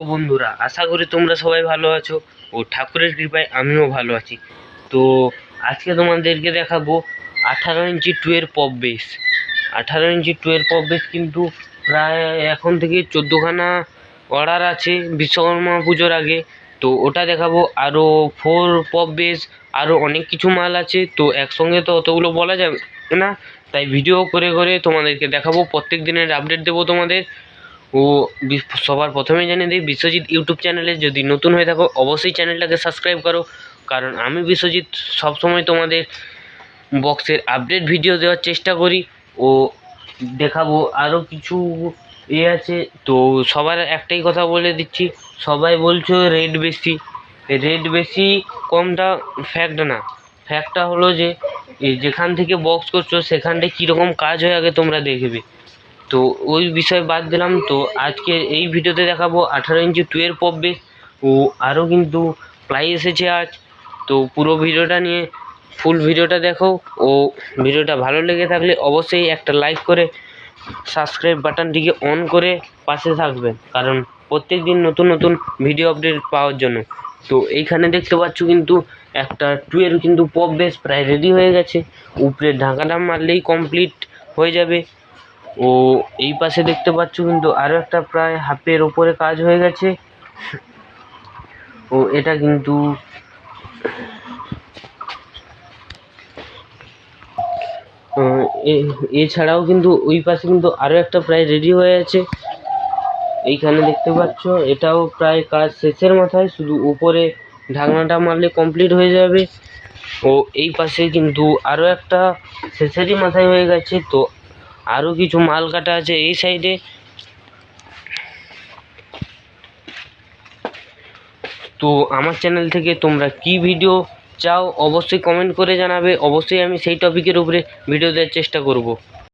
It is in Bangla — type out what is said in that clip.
বন্ধুরা, আশা করি তোমরা সবাই ভালো আছো ও ঠাকুরের কৃপায় আমিও ভালো আছি। তো আজকে তোমাদেরকে দেখাবো আঠারো ইঞ্চি টুয়ের পপ বেস আঠারো ইঞ্চি টুয়ের পপ বেস কিন্তু প্রায় এখন থেকে চোদ্দোখানা অর্ডার আছে বিশ্বকর্মা পুজোর আগে। তো ওটা দেখাবো। আরও ফোর পপ বেস আরও অনেক কিছু মাল আছে। তো একসঙ্গে তো অতগুলো বলা যাবে না। তাই ভিডিও করে করে তোমাদেরকে দেখাবো। প্রত্যেক দিনের আপডেট দেবো তোমাদের। ও সবার প্রথমে জানিয়ে দিই, বিশ্বজিৎ ইউটিউব চ্যানেলে যদি নতুন হয়ে থাকো, অবশ্যই চ্যানেলটাকে সাবস্ক্রাইব করো। কারণ আমি বিশ্বজিৎ সবসময় তোমাদের বক্সের আপডেট ভিডিও দেওয়ার চেষ্টা করি। ও দেখাবো আরও কিছু এ আছে। তো সবার একটাই কথা বলে দিচ্ছি, সবাই বলছো রেট বেশি। রেট বেশি কমটা ফ্যাক্ট না। ফ্যাক্টটা হলো যে যেখান থেকে বক্স করছ সেখানটায় কীরকম কাজ হয় আগে তোমরা দেখবে। তো ওই বিষয় বাদ দিলাম। তো আজকে এই ভিডিওতে দেখাবো আঠারো ইঞ্চি টুয়েলভ পপ বেস ও আরও কিন্তু প্রায় এসেছে আজ। তো পুরো ভিডিওটা নিয়ে ফুল ভিডিওটা দেখো। ও ভিডিওটা ভালো লেগে থাকলে অবশ্যই একটা লাইক করে সাবস্ক্রাইব বাটনটিকে অন করে পাশে থাকবেন কারণ প্রত্যেক দিন নতুন নতুন ভিডিও আপডেট পাওয়ার জন্য। তো এইখানে দেখতে পাচ্ছ কিন্তু একটা টুয়েলভ কিন্তু পপ বেস প্রায় রেডি হয়ে গেছে। উপরে ঢাকাটা মারলেই কমপ্লিট হয়ে যাবে। ও এই পাশে দেখতে পাচ্ছ কিন্তু আরও একটা প্রায় হাফের ওপরে কাজ হয়ে গেছে। ও এটা কিন্তু এছাড়াও কিন্তু ওই পাশে কিন্তু আরও একটা প্রায় রেডি হয়ে আছে। এইখানে দেখতে পাচ্ছ, এটাও প্রায় কাজ শেষের মাথায়, শুধু উপরে ঢাকনাটা মারলে কমপ্লিট হয়ে যাবে। ও, এই পাশে কিন্তু আরও একটা শেষেরই মাথায় হয়ে গেছে, তো আরও কিছু মাল কাটা আছে এই সাইডে। তো আমার চ্যানেল থেকে তোমরা কি ভিডিও চাও অবশ্যই কমেন্ট করে জানাবে। অবশ্যই আমি সেই টপিকের উপরে ভিডিও দেওয়ার চেষ্টা করব।